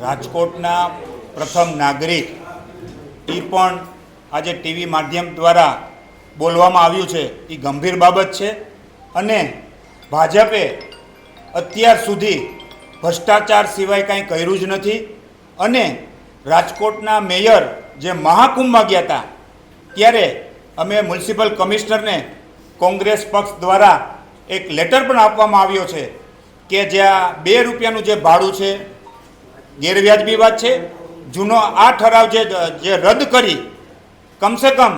રાજકોટના પ્રથમ નાગરિક. એ પણ આજે ટીવી માધ્યમ દ્વારા બોલવામાં આવ્યું છે. એ ગંભીર બાબત છે અને ભાજપે અત્યાર સુધી ભ્રષ્ટાચાર સિવાય કાંઈ કર્યું જ નથી અને રાજકોટના મેયર જે મહાકુંભમાં ગયા હતા ત્યારે અમે મ્યુનિસિપલ કમિશનરને કોંગ્રેસ પક્ષ દ્વારા એક લેટર પણ આપવામાં આવ્યો છે કે જ્યાં બે રૂપિયાનું જે ભાડું છે ગેરવ્યાજબી વાત છે. જૂનો આ ઠરાવ જે જે રદ કરી, કમસે કમ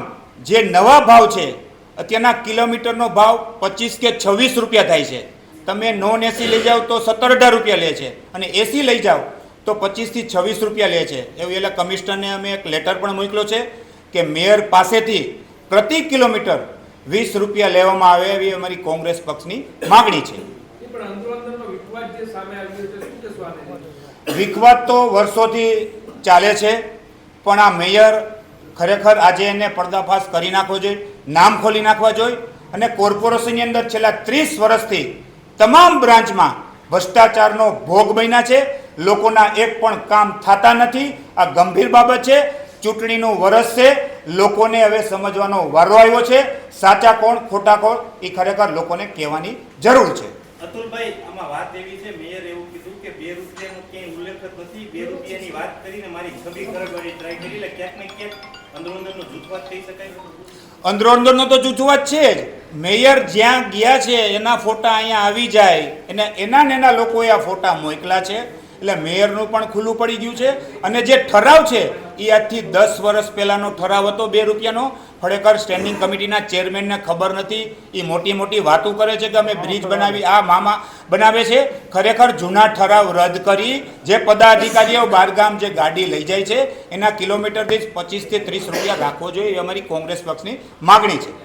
જે નવા ભાવ છે, અત્યારના કિલોમીટરનો ભાવ પચીસ કે છવ્વીસ રૂપિયા થાય છે. તમે નોન એસી લઈ જાઓ તો સત્તર અઢાર રૂપિયા લે છે અને એસી લઈ જાઓ તો પચીસથી છવ્વીસ રૂપિયા લે છે. એવું એટલે કમિશનરને અમે એક લેટર પણ મોકલ્યો છે કે મેયર પાસેથી પ્રતિ કિલોમીટર વીસ રૂપિયા લેવામાં આવે એવી અમારી કોંગ્રેસ પક્ષની માગણી છે. વિખવાદ તો વર્ષોથી ચાલે છે પણ આ મેયર ખરેખર આજે એને પર્દાફાશ કરી નાખવો જોઈએ નામ ખોલી નાખવા જોઈએ અને કોર્પોરેશનની અંદર છેલ્લા ત્રીસ વર્ષથી તમામ બ્રાન્ચમાં ભ્રષ્ટાચારનો ભોગ બન્યા છે લોકોના એક પણ કામ થતા નથી આ ગંભીર બાબત છે ચૂંટણીનું વરસ છે લોકોને હવે સમજવાનો વારો આવ્યો છે સાચા કોણ ખોટા કોણ એ ખરેખર લોકોને કહેવાની જરૂર છે અતુલભાઈ આમાં વાત એવી છે મેયર એવું કીધું કે બે રૂપિયાનો ક્યાંય ઉલ્લેખ જ નથી. બે રૂપિયાની વાત કરીને મારી છબી ખરડવાની ટ્રાય કરી એટલે ક્યાંક ને ક્યાંક અંદરોઅંદરનો જૂથવાદ થઈ શકાય અંદરોઅંદરનો તો જૂથવાદ છે જ. મેયર જ્યાં ગયા છે એના ફોટા અહીંયા આવી જાય. અને એના ને એના લોકોએ આ ફોટા મોકલા છે. એટલે મેયરનું પણ ખુલ્લું પડી ગયું છે. અને જે ઠરાવ છે એ આજથી દસ વર્ષ પહેલાંનો ઠરાવ હતો બે રૂપિયાનો. ખરેખર સ્ટેન્ડિંગ કમિટીના ચેરમેનને ખબર નથી. એ મોટી મોટી વાતો કરે છે કે અમે બ્રિજ બનાવી, આ મામા બનાવે છે. ખરેખર જૂના ઠરાવ રદ કરી જે પદાધિકારીઓ બહારગામ જે ગાડી લઈ જાય છે, એના કિલોમીટર દીઠ પચીસથી ત્રીસ રૂપિયા રાખવો જોઈએ એ અમારી કોંગ્રેસ પક્ષની માગણી છે.